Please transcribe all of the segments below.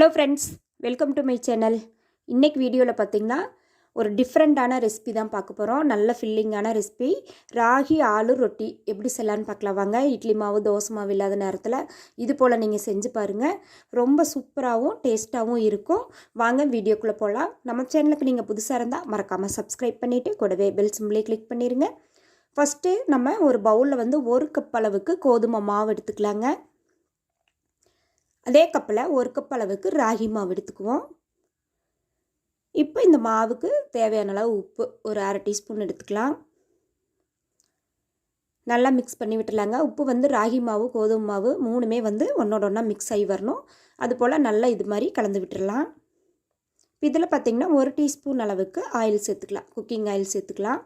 Hello friends welcome to my channel இன்றைக்கு வீடியோவில் பார்த்தீங்கன்னா ஒரு டிஃப்ரெண்ட்டான ரெசிபி தான் பார்க்க போகிறோம் நல்ல ஃபில்லிங்கான ரெசிபி ராகி ஆலு ரொட்டி. எப்படி செய்யலான்னு பார்க்கலாம். வாங்க இட்லி மாவு தோசை மாவு இல்லாத நேரத்தில் இது போல் நீங்கள் செஞ்சு பாருங்கள் ரொம்ப சூப்பராகவும் டேஸ்ட்டாகவும் இருக்கும். வாங்க வீடியோக்குள்ளே போகலாம் நம்ம சேனலுக்கு நீங்கள் புதுசாக இருந்தால் மறக்காமல் சப்ஸ்கிரைப் பண்ணிவிட்டு கூடவே பெல் சிம்பிளே கிளிக் பண்ணிடுங்க ஃபஸ்ட்டு நம்ம ஒரு பவுலில் வந்து ஒரு கப் அளவுக்கு கோதுமை மாவு எடுத்துக்கலாங்க. அதே கப்பில் ஒரு கப் அளவுக்கு ராகி மாவு எடுத்துக்குவோம். இப்போ இந்த மாவுக்கு தேவையான அளவு உப்பு ஒரு அரை டீஸ்பூன் எடுத்துக்கலாம். நல்லா மிக்ஸ் பண்ணி விட்டுலாங்க உப்பு வந்து ராகி மாவு கோதுமை மாவு மூணுமே வந்து ஒன்றோட ஒன்றா மிக்ஸ் ஆகி வரணும். அதுபோல் நல்லா இது மாதிரி கலந்து விட்டுடலாம். இதில் பார்த்திங்கன்னா ஒரு டீஸ்பூன் அளவுக்கு ஆயில் சேர்த்துக்கலாம். குக்கிங் ஆயில் சேர்த்துக்கலாம்.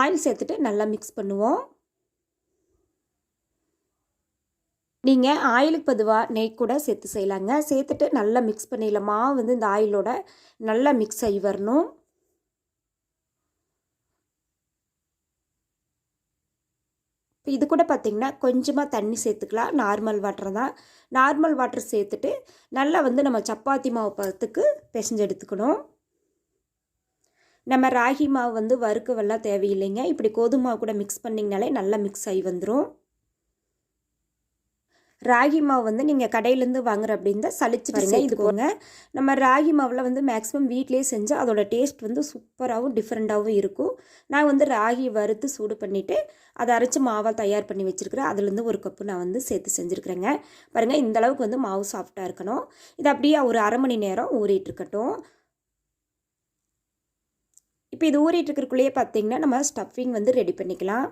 ஆயில் சேர்த்துட்டு நல்லா மிக்ஸ் பண்ணுவோம். நீங்கள் ஆயிலுக்கு பதுவாக நெய் கூட சேர்த்து செய்யலாங்க. சேர்த்துட்டு நல்லா மிக்ஸ் பண்ணிடலாம்? மாவு வந்து இந்த ஆயிலோட நல்லா மிக்ஸ் ஆகி வரணும். இப்போ இது கூட பார்த்திங்கன்னா கொஞ்சமாக தண்ணி சேர்த்துக்கலாம். நார்மல் வாட்டர் தான். நார்மல் வாட்டர் சேர்த்துட்டு நல்லா வந்து நம்ம சப்பாத்தி மாவு பதத்துக்கு பிசைஞ்சு எடுத்துக்கணும். நம்ம ராகி மாவு வந்து வறுக்கவெல்லாம் தேவையில்லைங்க. இப்படி கோதுமாவு கூட மிக்ஸ் பண்ணிங்கனாலே நல்லா மிக்ஸ் ஆகி வந்துடும் ராகி மாவு வந்து நீங்கள் கடையிலேருந்து வாங்குற அப்படின்னு சளிச்சு பாருங்க இதுக்கோங்க நம்ம ராகி மாவில் வந்து மேக்ஸிமம் வீட்லேயே செஞ்சால் அதோட டேஸ்ட் வந்து சூப்பராகவும் டிஃப்ரெண்ட்டாகவும் இருக்கும். நான் வந்து ராகி வறுத்து சூடு பண்ணிவிட்டு அதை அரைச்சி மாவாக தயார் பண்ணி வச்சுருக்கிறேன். அதுலேருந்து ஒரு கப்பு நான் வந்து சேர்த்து செஞ்சுருக்கிறேங்க. பாருங்கள் இந்த அளவுக்கு வந்து மாவு சாஃப்டாக இருக்கணும். இது அப்படியே ஒரு அரை மணி நேரம் ஊறிட்டு இருக்கட்டும் இப்போ இது ஊறிட்டு இருக்கிறக்குள்ளேயே பார்த்தீங்கன்னா நம்ம ஸ்டஃபிங் வந்து ரெடி பண்ணிக்கலாம்.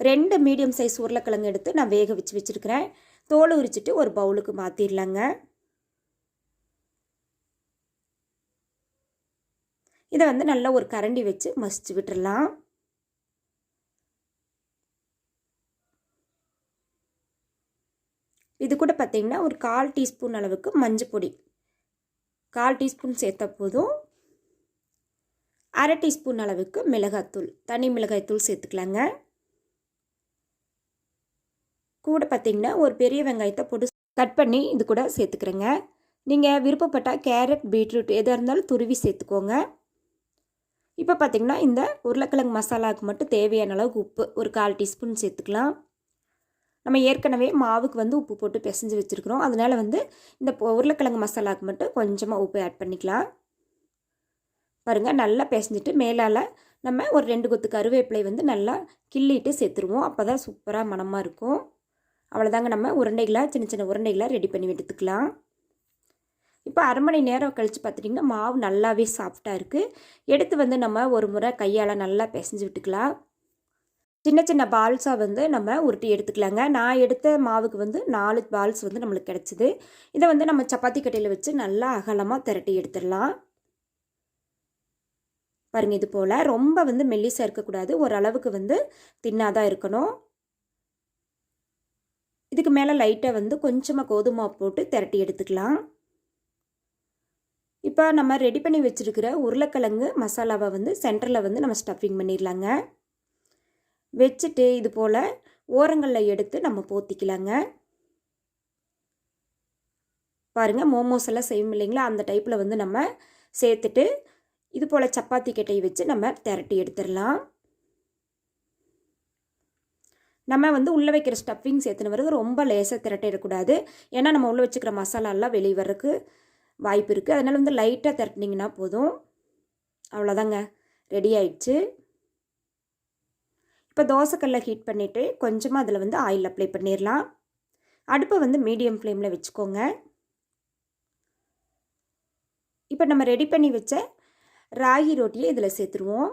ரெண்டு மீடியம் சைஸ் உருளைக்கிழங்கு எடுத்து நான் வேக வச்சு வச்சுருக்கிறேன். தோல் உரிச்சிட்டு ஒரு பவுலுக்கு மாற்றிடலாங்க இதை வந்து நல்லா ஒரு கரண்டி வச்சு மசிச்சு விட்டுடலாம் இது கூட பார்த்திங்கன்னா ஒரு கால் டீஸ்பூன் அளவுக்கு மஞ்சள் பொடி. கால் டீஸ்பூன் சேர்த்த போதும். அரை டீஸ்பூன் அளவுக்கு மிளகாய்த்தூள் தனி மிளகாய்த்தூள் சேர்த்துக்கலாங்க. கூட பார்த்திங்கன்னா ஒரு பெரிய வெங்காயத்தை போட்டு கட் பண்ணி இது கூட சேர்த்துக்கிறேங்க. நீங்கள் விருப்பப்பட்டால் கேரட் பீட்ரூட் எதாக இருந்தாலும் துருவி சேர்த்துக்கோங்க. இப்போ பார்த்திங்கன்னா இந்த உருளைக்கிழங்கு மசாலாவுக்கு மட்டும் தேவையான அளவுக்கு உப்பு ஒரு கால் டீஸ்பூன் சேர்த்துக்கலாம். நம்ம ஏற்கனவே மாவுக்கு வந்து உப்பு போட்டு பிசைஞ்சு வச்சுருக்குறோம். அதனால் வந்து இந்த உருளைக்கிழங்கு மசாலாவுக்கு மட்டும் கொஞ்சமாக உப்பு ஆட் பண்ணிக்கலாம். பாருங்கள் நல்லா பிசைஞ்சிட்டு மேலால் நம்ம ஒரு ரெண்டு கொத்து கருவேப்பிலை வந்து நல்லா கிள்ளிட்டு சேர்த்துருவோம். அப்போ தான் சூப்பராக மனமாக இருக்கும். அவ்வளோதாங்க. நம்ம உருண்டைகளாக சின்ன சின்ன உருண்டைகளாக ரெடி பண்ணி எடுத்துக்கலாம். இப்போ அரை மணி நேரம் கழித்து பார்த்துட்டிங்கன்னா மாவு நல்லாவே சாஃப்டாக இருக்குது எடுத்து வந்து நம்ம ஒரு முறை கையால் நல்லா பிசைஞ்சு விட்டுக்கலாம். சின்ன சின்ன பால்ஸாக வந்து நம்ம உருட்டி எடுத்துக்கலாங்க. நான் எடுத்த மாவுக்கு வந்து நாலு பால்ஸ் வந்து நம்மளுக்கு கிடச்சிது. இதை வந்து நம்ம சப்பாத்தி கட்டையில் வச்சு நல்லா அகலமாக திரட்டி எடுத்துடலாம். பாருங்கள் இது போல். ரொம்ப வந்து மெல்லிசாக இருக்கக்கூடாது. ஓரளவுக்கு வந்து தின்னாதான் இருக்கணும். இதுக்கு மேலே லைட்டாக வந்து கொஞ்சமாக கோதுமை போட்டு திரட்டி எடுத்துக்கலாம். இப்போ நம்ம ரெடி பண்ணி வச்சுருக்கிற உருளைக்கிழங்கு மசாலாவை வந்து சென்டரில் வந்து நம்ம ஸ்டஃபிங் பண்ணிடலாங்க. வச்சுட்டு இது போல் ஓரங்களில் எடுத்து நம்ம போத்திக்கலாங்க. பாருங்கள் மோமோஸ் எல்லாம் செய்யும் இல்லைங்களா? அந்த டைப்பில் வந்து நம்ம சேர்த்துட்டு இது போல் சப்பாத்தி கட்டையை வச்சு நம்ம திரட்டி எடுத்துடலாம். நம்ம வந்து உள்ளே வைக்கிற ஸ்டஃபிங் சேர்த்துன பிறகு ரொம்ப லேசாக திரட்டிடக்கூடாது. ஏன்னா நம்ம உள்ளே வச்சுக்கிற மசாலாலாம் வெளியே வர்றதுக்கு வாய்ப்பு இருக்குது அதனால் வந்து லைட்டாக திரட்டினீங்கன்னா போதும். அவ்வளோதாங்க. ரெடி ஆயிடுச்சு. இப்போ தோசைக்கல்லை ஹீட் பண்ணிவிட்டு கொஞ்சமாக அதில் வந்து ஆயில் அப்ளை பண்ணிடலாம். அடுப்பை வந்து மீடியம் ஃப்ளேமில் வச்சுக்கோங்க. இப்போ நம்ம ரெடி பண்ணி வச்ச ராகி ரொட்டியை இதில் சேர்த்துருவோம்.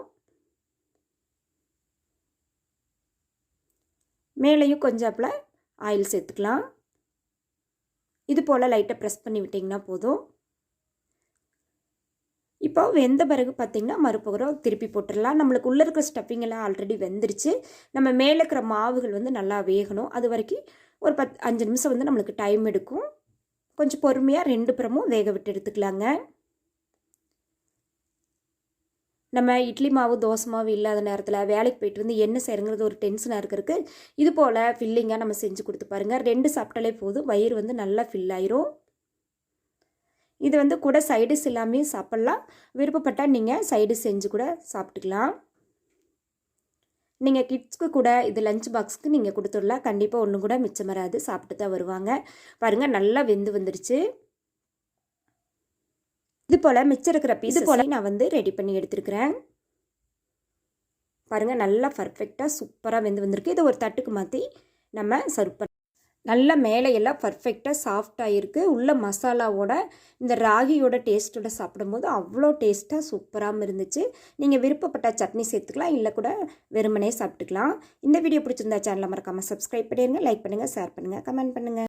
மேலேயும் கொஞ்சம் ஆயில் சேர்த்துக்கலாம். இது போல் லைட்டாக ப்ரெஸ் பண்ணி விட்டிங்கன்னா போதும். இப்போ வெந்த பிறகு பார்த்திங்கன்னா மறுபுறம் திருப்பி போட்டுடலாம். நம்மளுக்கு உள்ளே இருக்கிற ஸ்டஃபிங் எல்லாம் ஆல்ரெடி வெந்துருச்சு. நம்ம மேலே இருக்கிற மாவுகள் வந்து நல்லா வேகணும். அது வரைக்கும் ஒரு பத் அஞ்சு நிமிஷம் வந்து நம்மளுக்கு டைம் எடுக்கும். கொஞ்சம் பொறுமையாக ரெண்டு புறமும் வேக விட்டு எடுத்துக்கலாங்க. நம்ம இட்லி மாவு தோசை மாவு இல்லாத நேரத்தில் வேலைக்கு போயிட்டு வந்து என்ன செய்யறங்கிறது ஒரு டென்ஷனாக இருக்கிறதுக்கு இது போல் ஃபில்லிங்காக நம்ம செஞ்சு கொடுத்து பாருங்கள் ரெண்டு சாப்பிட்டாலே போதும். வயிறு வந்து நல்லா ஃபில் ஆயிரும். இது வந்து கூட சைடிஸ் எல்லாமே சாப்பிட்லாம். விருப்பப்பட்டால் நீங்கள் சைடு செஞ்சு கூட சாப்பிட்டுக்கலாம். நீங்கள் கிட்ஸ்க்கு கூட இது லஞ்ச் பாக்ஸ்க்கு நீங்கள் கொடுத்துடலாம். கண்டிப்பாக ஒன்று கூட மிச்சம் வராது. சாப்பிட்டு தான் வருவாங்க. பாருங்கள் நல்லா வெந்து வந்துருச்சு. இது போல் மிச்சம் இருக்கிற பீஸ் போல் நான் வந்து ரெடி பண்ணி எடுத்துருக்கிறேன். பாருங்கள் நல்லா பர்ஃபெக்டாக சூப்பராக வெந்து வந்திருக்கு. இதை ஒரு தட்டுக்கு மாற்றி நம்ம சர்வ் பண்ண நல்லா மேலே எல்லாம் பர்ஃபெக்டாக சாஃப்டாக இருக்குது உள்ள மசாலாவோட இந்த ராகியோட டேஸ்ட்டோட சாப்பிடும்போது அவ்வளோ டேஸ்ட்டாக சூப்பராகவும் இருந்துச்சு. நீங்கள் விருப்பப்பட்ட சட்னி சேர்த்துக்கலாம் இல்லை கூட வெறுமனே சாப்பிட்டுக்கலாம். இந்த வீடியோ பிடிச்சிருந்தா சேனலை மறக்காமல் சப்ஸ்கிரைப் பண்ணிடுங்க லைக் பண்ணுங்கள் ஷேர் பண்ணுங்கள் கமெண்ட் பண்ணுங்கள்